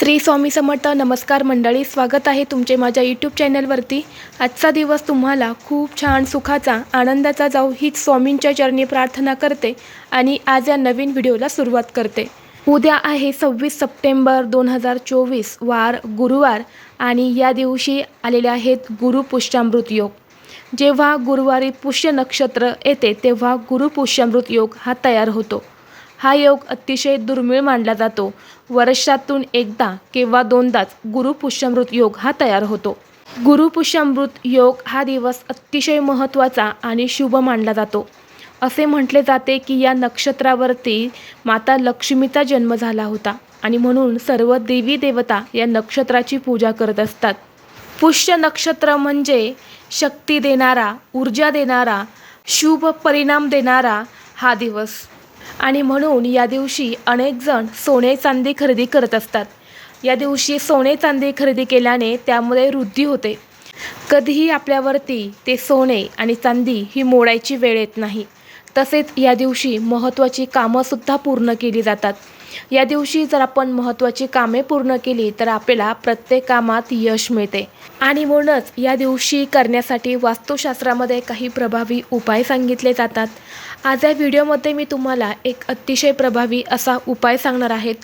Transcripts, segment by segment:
श्री स्वामी समर्थ नमस्कार मंडळी स्वागत आहे तुमचे माझ्या यूट्यूब चॅनलवरती. आजचा दिवस तुम्हाला खूप छान सुखाचा आनंदाचा जाऊ हीच स्वामींच्या चरणी प्रार्थना करते आणि आज या नवीन व्हिडिओला सुरुवात करते. उद्या आहे सव्वीस सप्टेंबर दोन हजार चोवीस वार गुरुवार आणि या दिवशी आलेले आहेत गुरुपुष्यामृत योग. जेव्हा गुरुवारी पुष्य नक्षत्र येते तेव्हा गुरुपुष्यामृत योग हा तयार होतो. हा योग अतिशय दुर्मिळ मानला जातो. वर्षातून एकदा किंवा दोनदाच गुरुपुष्यमृत योग हा तयार होतो. गुरुपुष्यमृत योग हा दिवस अतिशय महत्त्वाचा आणि शुभ मानला जातो. असे म्हटले जाते की या नक्षत्रावरती माता लक्ष्मीचा जन्म झाला होता आणि म्हणून सर्व देवी देवता या नक्षत्राची पूजा करत असतात. पुष्य नक्षत्र म्हणजे शक्ती देणारा ऊर्जा देणारा शुभ परिणाम देणारा हा दिवस. आणि म्हणून या दिवशी अनेक जण सोने चांदी खरेदी करत असतात. या दिवशी सोने चांदी खरेदी केल्याने त्यामुळे वृद्धी होते. कधीही आपल्यावरती ते सोने आणि चांदी ही मोडायची वेळ येत नाही. तसेच या दिवशी महत्त्वाची कामंसुद्धा पूर्ण केली जातात. या दिवशी जर आपण महत्त्वाची कामे पूर्ण केली तर आपल्याला प्रत्येक कामात यश मिळते. आणि म्हणूनच या दिवशी करण्यासाठी वास्तुशास्त्रामध्ये काही प्रभावी उपाय सांगितले जातात. आज या व्हिडिओमध्ये मी तुम्हाला एक अतिशय प्रभावी असा उपाय सांगणार आहेत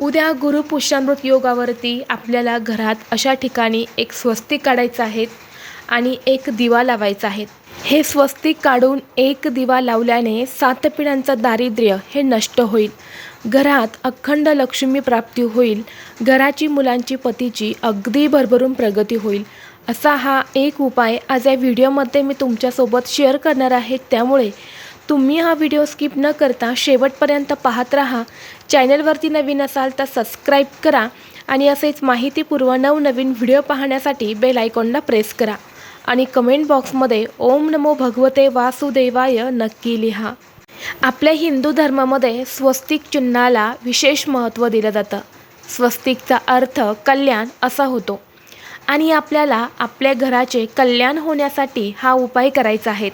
उद्या गुरुपुष्यामृत योगावरती आपल्याला घरात अशा ठिकाणी एक स्वस्तिक काढायचं आहे आणि एक दिवा लावायचा आहे. हे स्वस्तिक काढून एक दिवा लावल्याने सात पिढ्यांचं दारिद्र्य हे नष्ट होईल. घरात अखंड लक्ष्मी प्राप्ती होईल. घराची मुलांची पतीची अगदी भरभरून प्रगती होईल. असा हा एक उपाय आज या व्हिडिओमध्ये मी तुमच्यासोबत शेअर करणार आहे. त्यामुळे तुम्ही हा व्हिडिओ स्किप न करता शेवटपर्यंत पाहत राहा. चॅनलवरती नवीन असाल तर सबस्क्राईब करा आणि असेच माहितीपूर्व नवनवीन व्हिडिओ पाहण्यासाठी बेल आयकॉनला प्रेस करा. आणि कमेंट बॉक्समध्ये ओम नमो भगवते वासुदेवाय नक्की लिहा. आपल्या हिंदू धर्मामध्ये स्वस्तिक चिन्हाला विशेष महत्त्व दिलं जातं. स्वस्तिकचा अर्थ कल्याण असा होतो. आणि आपल्याला आपल्या घराचे कल्याण होण्यासाठी हा उपाय करायचा आहे.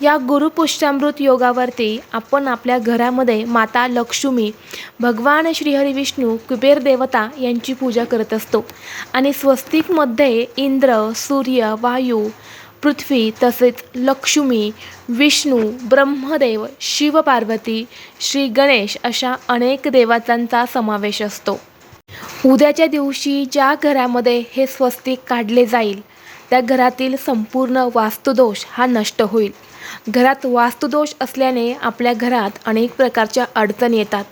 या गुरुपुष्यामृत योगावरती आपण आपल्या घरामध्ये माता लक्ष्मी भगवान श्रीहरी विष्णू कुबेर देवता यांची पूजा करत असतो. आणि स्वस्तिकमध्ये इंद्र सूर्य वायू पृथ्वी तसेच लक्ष्मी विष्णू ब्रह्मदेव शिवपार्वती श्री गणेश अशा अनेक देवतांचा समावेश असतो. उद्याच्या दिवशी ज्या घरामध्ये हे स्वस्तिक काढले जाईल त्या घरातील संपूर्ण वास्तुदोष हा नष्ट होईल. घरात वास्तुदोष असल्याने आपल्या घरात अनेक प्रकारच्या अडचणी येतात.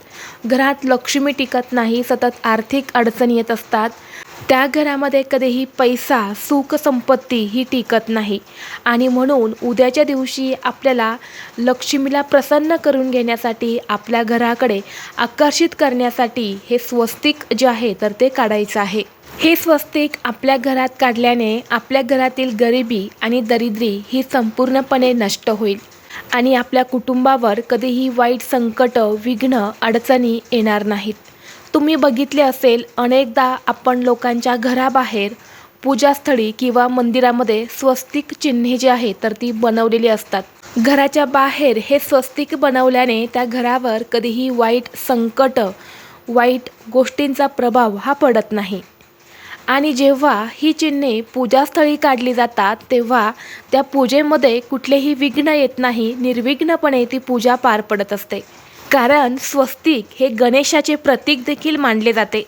घरात लक्ष्मी टिकत नाही सतत आर्थिक अडचणी येत असतात. त्या घरामध्ये कधीही पैसा सुख संपत्ती ही टिकत नाही. आणि म्हणून उद्याच्या दिवशी आपल्याला लक्ष्मीला प्रसन्न करून घेण्यासाठी आपल्या घराकडे आकर्षित करण्यासाठी हे स्वस्तिक जे आहे तर ते काढायचं आहे. हे स्वस्तिक आपल्या घरात काढल्याने आपल्या घरातील गरिबी आणि दरिद्री ही संपूर्णपणे नष्ट होईल. आणि आपल्या कुटुंबावर कधीही वाईट संकट विघ्न अडचणी येणार नाहीत. तुम्ही बघितले असेल अनेकदा आपण लोकांच्या घराबाहेर पूजास्थळी किंवा मंदिरामध्ये स्वस्तिक चिन्हे जी आहे तर ती बनवलेली असतात. घराच्या बाहेर हे स्वस्तिक बनवल्याने त्या घरावर कधीही वाईट संकट वाईट गोष्टींचा प्रभाव हा पडत नाही. आणि जेव्हा ही चिन्हे पूजास्थळी काढली जातात तेव्हा त्या पूजेमध्ये कुठलेही विघ्न येत नाही निर्विघ्नपणे ती पूजा पार पडत असते. कारण स्वस्तिक हे गणेशाचे प्रतीक देखील मानले जाते.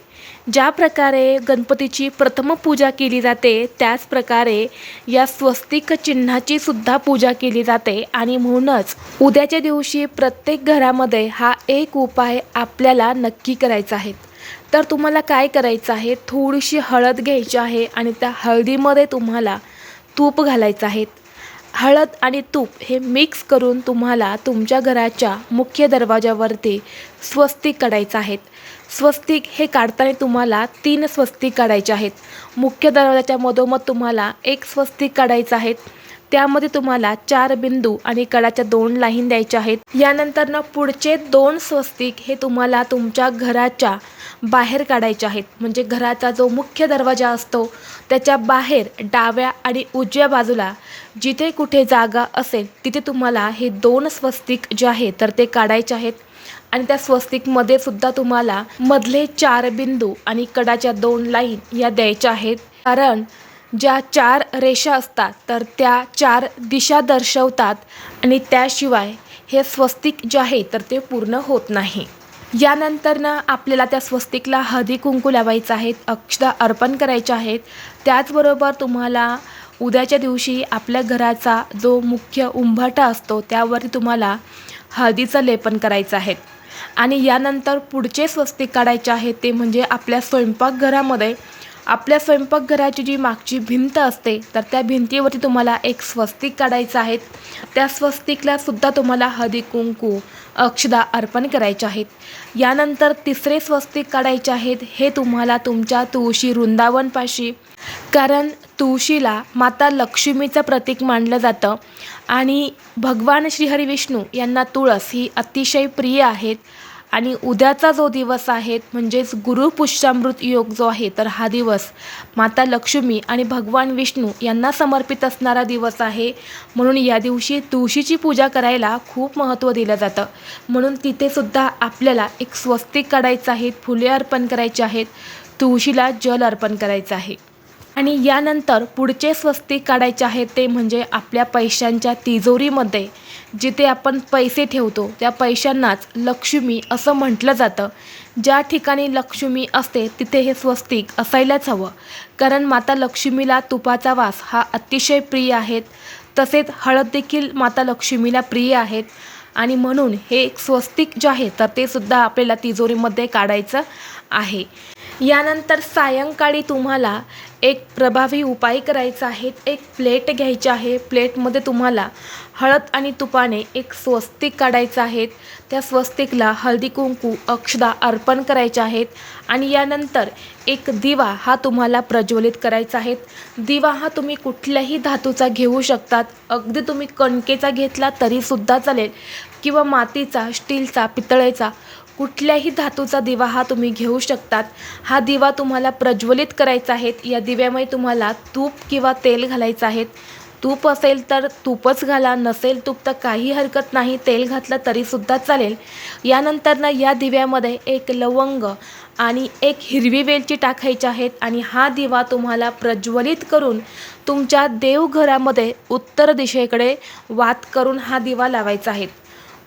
ज्या प्रकारे गणपतीची प्रथम पूजा केली जाते त्याच प्रकारे या स्वस्तिक चिन्हाची सुद्धा पूजा केली जाते आणि म्हणूनच उद्याच्या दिवशी प्रत्येक घरामध्ये हा एक उपाय आपल्याला नक्की करायचा आहे. तर तुम्हाला काय करायचं आहे? थोडीशी हळद घ्यायची आहे आणि त्या हळदीमध्ये तुम्हाला तूप घालायचं आहे. हळद आणि तूप हे मिक्स करून तुम्हाला तुमच्या घराच्या मुख्य दरवाजावरती स्वस्तिक काढायचं आहेत. स्वस्तिक हे काढताना तुम्हाला तीन स्वस्तिक काढायचे आहेत. मुख्य दरवाजाच्या मधोमध तुम्हाला एक स्वस्तिक काढायचं आहे त्यामध्ये तुम्हाला चार बिंदू आणि कडाच्या दोन लाईन द्यायच्या आहेत. यानंतरनं पुढचे दोन स्वस्तिक हे तुम्हाला तुमच्या घराच्या बाहेर काढायचे आहेत. म्हणजे घराचा जो मुख्य दरवाजा असतो त्याच्या बाहेर डाव्या आणि उजव्या बाजूला जिथे कुठे जागा असेल तिथे तुम्हाला हे दोन स्वस्तिक जे आहे तर ते काढायचे आहेत. आणि त्या स्वस्तिकमध्ये सुद्धा तुम्हाला मधले चार बिंदू आणि कडाच्या दोन लाईन या द्यायच्या आहेत. कारण ज्या चार रेषा असतात तर त्या चार दिशा दर्शवतात आणि त्याशिवाय हे स्वस्तिक जे आहे तर ते पूर्ण होत नाही. यानंतर ना आपल्याला त्या स्वस्तिकला हळदी कुंकू लावायचं आहेत अक्षदा अर्पण करायच्या आहेत. त्याचबरोबर तुम्हाला उद्याच्या दिवशी आपल्या घराचा जो मुख्य उंभाटा असतो त्यावरती तुम्हाला हळदीचं लेपन करायचं आहे. आणि यानंतर पुढचे स्वस्तिक काढायचे आहेत ते म्हणजे आपल्या स्वयंपाकघरामध्ये आपल्या स्वयंपाकघराची जी मागची भिंत असते तर त्या भिंतीवरती तुम्हाला एक स्वस्तिक काढायचं आहे. त्या स्वस्तिकला सुद्धा तुम्हाला हदी कुंकू अक्षदा अर्पण करायचे आहेत. यानंतर तिसरे स्वस्तिक काढायचे आहेत हे तुम्हाला तुमच्या तुळशी वृंदावनपाशी. कारण तुळशीला माता लक्ष्मीचं प्रतीक मानलं जातं आणि भगवान श्रीहरी यांना तुळस ही अतिशय प्रिय आहेत. आणि उद्याचा जो दिवस आहे म्हणजेच गुरुपुष्यामृत योग जो आहे तर हा दिवस माता लक्ष्मी आणि भगवान विष्णू यांना समर्पित असणारा दिवस आहे. म्हणून या दिवशी तुळशीची पूजा करायला खूप महत्त्व दिलं जातं. म्हणून तिथेसुद्धा आपल्याला एक स्वस्तिक काढायचं आहे फुले अर्पण करायचे आहेत. तुळशीला जल अर्पण करायचं आहे. आणि यानंतर पुढचे स्वस्तिक काढायचे आहेत ते म्हणजे आपल्या पैशांच्या तिजोरीमध्ये जिथे आपण पैसे ठेवतो त्या पैशांनाच लक्ष्मी असं म्हटलं जातं. ज्या ठिकाणी लक्ष्मी असते तिथे हे स्वस्तिक असायलाच हवं. कारण माता लक्ष्मीला तुपाचा वास हा अतिशय प्रिय आहेत. तसेच हळद देखील माता लक्ष्मीला प्रिय आहेत. आणि म्हणून हे एक स्वस्तिक जे आहे तर ते सुद्धा आपल्याला तिजोरीमध्ये काढायचं आहे. यानंतर सायंकाळी तुम्हाला एक प्रभावी उपाय करायचा आहे. एक प्लेट घ्यायची आहे. प्लेटमध्ये तुम्हाला हळद आणि तुपाने एक स्वस्तिक काढायचं आहे. त्या स्वस्तिकला हळदी कुंकू अक्षदा अर्पण करायचे आहेत आणि यानंतर एक दिवा हा तुम्हाला प्रज्वलित करायचा आहे. दिवा हा तुम्ही कुठल्याही धातूचा घेऊ शकतात. अगदी तुम्ही कणकेचा घेतला तरीसुद्धा चालेल. किंवा मातीचा स्टीलचा पितळेचा कुठल्याही धातूचा दिवा हा तुम्ही घेऊ शकतात. हा दिवा तुम्हाला प्रज्वलित करायचा आहे. या दिव्यामध्ये तुम्हाला तूप किंवा तेल घालायचं आहे. तूप असेल तर तूपच घाला. नसेल तूप तर काही हरकत नाही. तेल घातलं तरीसुद्धा चालेल. यानंतर ना या दिव्यामध्ये एक लवंग आणि एक हिरवी वेलची टाकायची आहेत आणि हा दिवा तुम्हाला प्रज्वलित करून तुमच्या देवघरामध्ये उत्तर दिशेकडे वात करून हा दिवा लावायचा आहे.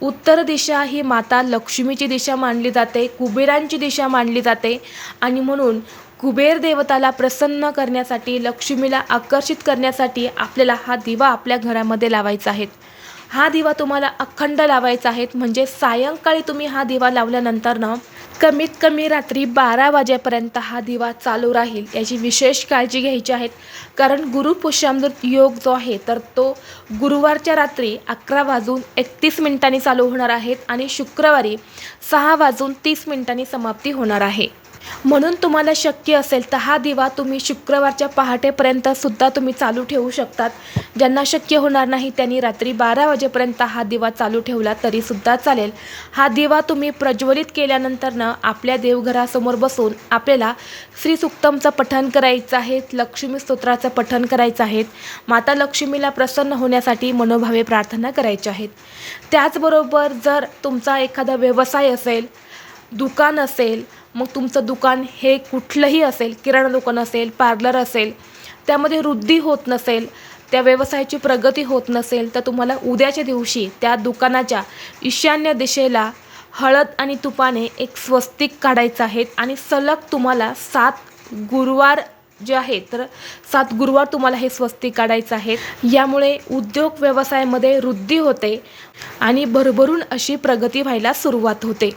उत्तर दिशा ही माता लक्ष्मीची दिशा मानली जाते कुबेरांची दिशा मानली जाते आणि म्हणून कुबेर देवताला प्रसन्न करण्यासाठी लक्ष्मीला आकर्षित करण्यासाठी आपल्याला हा दिवा आपल्या घरामध्ये लावायचा आहे. हा दिवा तुम्हाला अखंड लावायचा आहे म्हणजे सायंकाळी तुम्ही हा दिवा लावल्यानंतर ना कमीत कमी रात्री बारा वाजेपर्यंत हा दिवा चालू राहील याची विशेष काळजी घ्यायची आहे. कारण गुरुपुष्यामृत योग जो आहे तर तो गुरुवारच्या रात्री अकरा वाजून एकतीस मिनिटांनी चालू होणार आहेत आणि शुक्रवारी सहा वाजून तीस मिनिटांनी समाप्ती होणार आहे. म्हणून तुम्हाला शक्य असेल तर हा दिवा तुम्ही शुक्रवारच्या पहाटेपर्यंत सुद्धा तुम्ही चालू ठेवू शकतात. ज्यांना शक्य होणार नाही त्यांनी रात्री बारा वाजेपर्यंत हा दिवा चालू ठेवला तरीसुद्धा चालेल. हा दिवा तुम्ही प्रज्वलित केल्यानंतरनं आपल्या देवघरासमोर बसून आपल्याला श्री सुक्तमचं पठण करायचं आहे लक्ष्मी स्तोत्राचं पठण करायचं आहे माता लक्ष्मीला प्रसन्न होण्यासाठी मनोभावे प्रार्थना करायच्या आहेत. त्याचबरोबर जर तुमचा एखादा व्यवसाय असेल दुकान असेल मग तुमचं दुकान हे कुठलंही असेल किराणा दुकान असेल पार्लर असेल त्यामध्ये वृद्धी होत नसेल त्या व्यवसायाची प्रगती होत नसेल तर तुम्हाला उद्याच्या दिवशी त्या दुकानाच्या ईशान्य दिशेला हळद आणि तुपाने एक स्वस्तिक काढायचं आहे आणि सलग तुम्हाला सात गुरुवार जे आहे तर सात गुरुवार तुम्हाला हे स्वस्तिक काढायचं आहे. यामुळे उद्योग व्यवसायामध्ये वृद्धी होते आणि भरभरून अशी प्रगती व्हायला सुरुवात होते.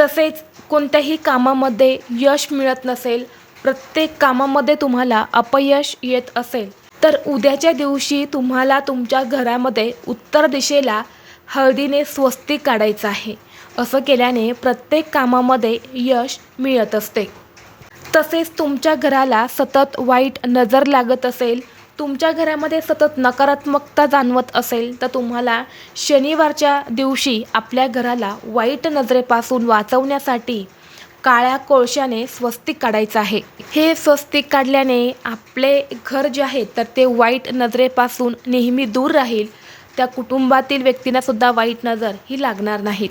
तसेच कोणत्याही कामामध्ये यश मिळत नसेल प्रत्येक कामामध्ये तुम्हाला अपयश येत असेल. तर उद्याच्या दिवशी तुम्हाला तुमच्या घरामध्ये उत्तर दिशेला हळदीने स्वस्ती काढायचं आहे. असं केल्याने प्रत्येक कामामध्ये यश मिळत असते. तसेच तुमच्या घराला सतत वाईट नजर लागत असेल तुमच्या घरामध्ये सतत नकारात्मकता जाणवत असेल तर तुम्हाला शनिवारच्या दिवशी आपल्या घराला वाईट नजरेपासून वाचवण्यासाठी काळ्या कोळशाने स्वस्तिक काढायचं आहे. हे स्वस्तिक काढल्याने आपले घर जे आहे तर ते वाईट नजरेपासून नेहमी दूर राहील. त्या कुटुंबातील व्यक्तींना सुद्धा वाईट नजर ही लागणार नाहीत.